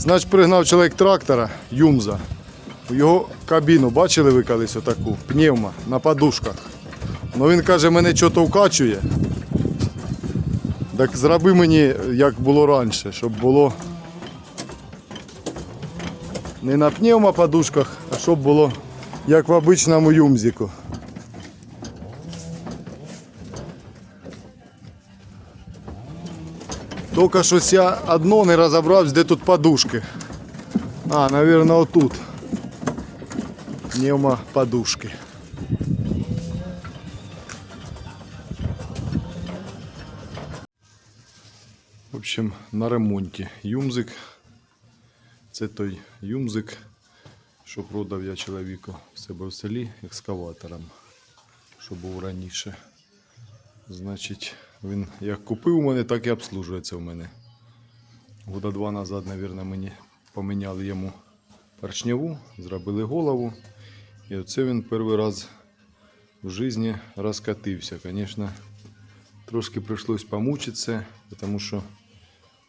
Значить, пригнав чоловік трактора Юмза. У його кабіну бачили ви колись отаку пневма на подушках. Ну він каже, мене щось вкачує. Так зроби мені, як було раніше, щоб було не на пневма подушках, а щоб було як в обичному юмзику. Тільки щось я одно не розібрався, де тут подушки. А, наверное, отут. Пневмо подушки. В общем, на ремонті юмзик. Це той юмзик, що продав я чоловіку в себе в селі екскаватором, що був раніше. Значить, він як купив у мене, так і обслужується у мене. Года два назад, мабуть, мені поміняли йому поршневу, зробили голову. І оце він перший раз в житті розкатився. Звісно, трошки прийшлось помучитися, тому що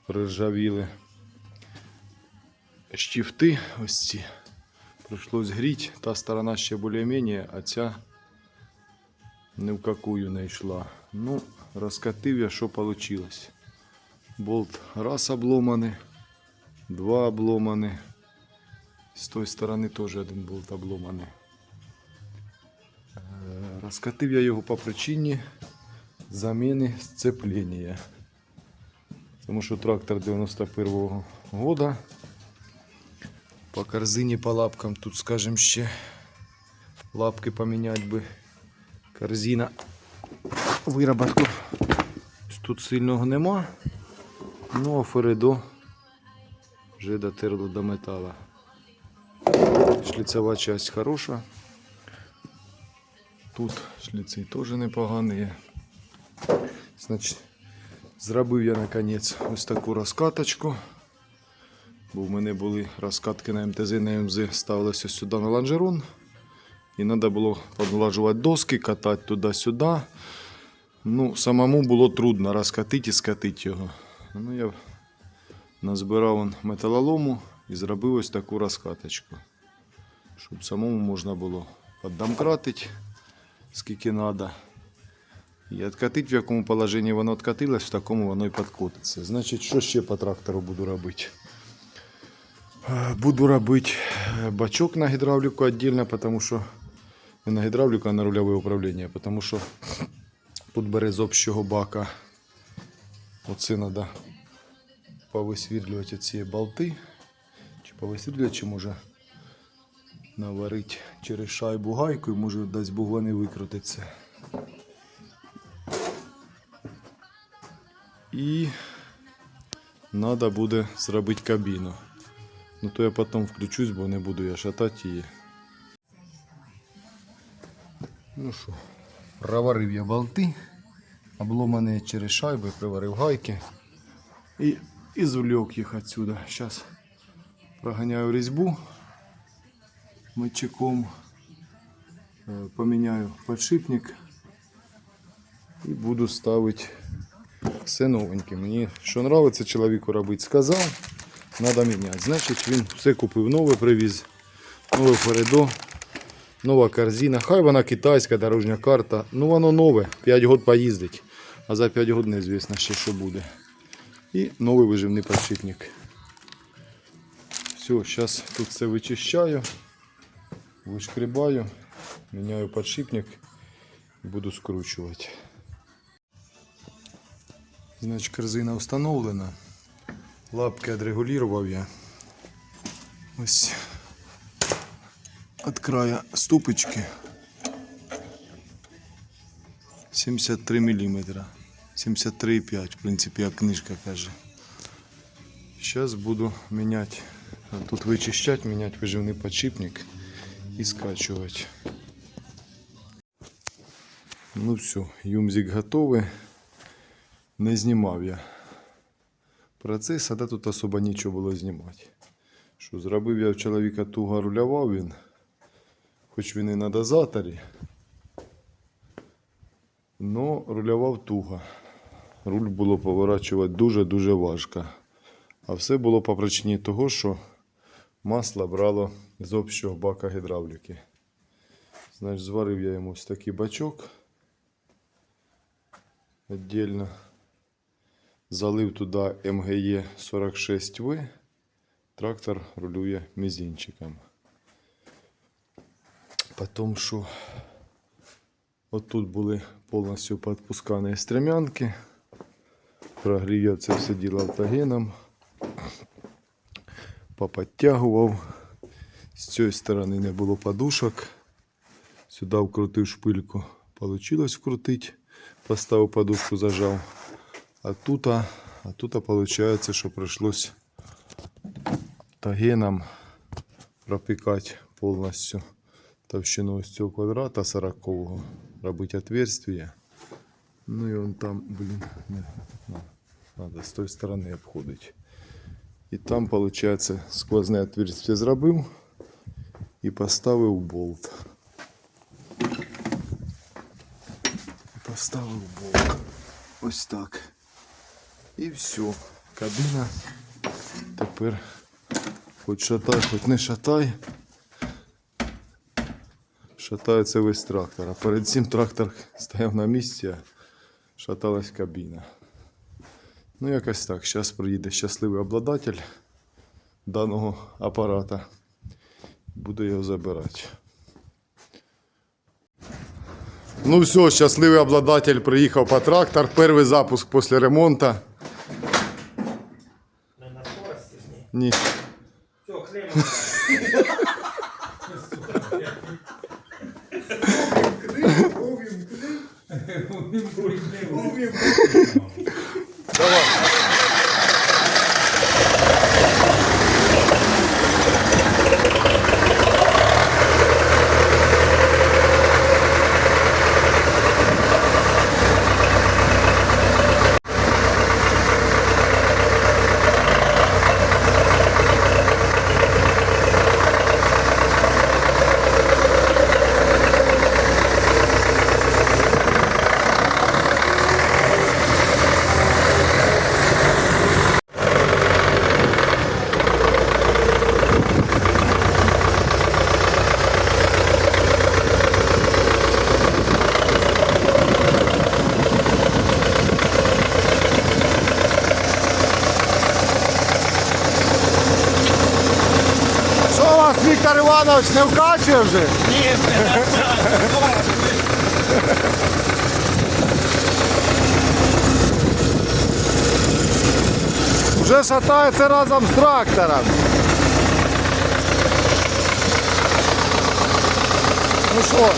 приржавіли щифти ось ці. Прийшлось гріти. Та сторона ще більш-менш, а ця ні в какую не йшла. Ну, розкатив я, що вийшло. Болт раз обломаний, два обломані. З тої сторони теж один болт обломаний. Е, Розкатив я його по причині заміни сцеплення. Тому що трактор 91-го года. По корзині, по лапкам тут, скажем, ще лапки поміняти би. Корзина вироботку. Тут сильного нема. Ну, а Фередо вже дотерло до металу. Шліцева часть хороша. Тут шліцей теж непоганий. Значить, зробив я наконець ось таку розкаточку. Бо в мене були розкатки на МТЗ, на МЗ ставилися сюди на лонжерон. І треба було подлажувати доски, катати туди-сюди. Ну, самому було трудно розкатити і скатити його. Ну, я назбирав металолому і зробив ось таку розкаточку. Щоб самому можна було піддомкратити, скільки треба. І відкатити, в якому положенні воно відкатилось, в такому воно і підкотиться. Значить, що ще по трактору буду робити? Е, Буду робити е, бачок на гідравліку віддільно, тому що не на гідравліку, а на рульове управління, тому що тут бере з общого бака. Оце треба повисвірлювати ці болти. Чи повисвірлювати, чи може наварити через шайбу гайку і може дасть Бог вони викрутиться. І треба буде зробити кабіну. Ну то я потім включусь, бо не буду я шатати її. Ну що, проварив я болти, обломані через шайби, приварив гайки і, звлек їх отсюда. Зараз проганяю різьбу митчиком, е, поміняю подшипник і буду ставити все новеньке. Мені що подобається чоловіку робити, сказав, треба міняти. Значить він все купив нове, привіз, нове передо. Нова корзина. Хай вона китайська дорожня карта. Ну воно нове. 5 років поїздить. А за 5 років неізвісно ще що буде. І новий виживний подшипник. Все, зараз тут все вичищаю, вишкрібаю, міняю подшипник і буду скручувати. Значить, корзина встановлена. Лапки відрегулював я. Ось от края ступочки 73 мм. 73,5, в принципі, як книжка каже. Зараз буду міняти, тут вичищати, міняти виживний подшипник і скачувати. Ну все, юмзик готовий. Не знімав я процес, а де тут особо нічого було знімати. Що зробив я в чоловіка туго рулював він, хоч він і на дозаторі, но рулював туго. Руль було поворачувати дуже-дуже важко. А все було по причині того, що масло брало з общого бака гідравліки. Значить, зварив я йому ось такий бачок віддільно. Залив туди МГЕ 46В. Трактор рулює мізинчиком. Потім що от тут були повністю підпускані стрімянки. Прогрів це все діло автогеном. Поподтягував. З цієї сторони не було подушок. Сюди вкрутив шпильку. Получилось вкрутити. Поставив подушку, зажав. А тут, а тут виходить, що прийшлось тагеном пропікати повністю товщину ось цього квадрата 40-го. Робити отверстие. Ну і он там, блін, надо з тої сторони обходити. І там, виходить, сквозне отверстие зробив і поставив болт. Поставив болт. Ось так. І все. Кабіна тепер хоч шатай, хоч не шатай. Шатається весь трактор. А перед цим трактор стояв на місці, а шаталась кабіна. Ну, якось так. Зараз приїде щасливий обладатель даного апарата. Буду його забирати. Ну все, щасливий обладатель приїхав по трактор. Перший запуск після ремонту. Не на скорості ні. 우리 모르겠네. 우리 Іванович, не вкачує вже? Ні, Вже шатається разом з трактором. Ну що,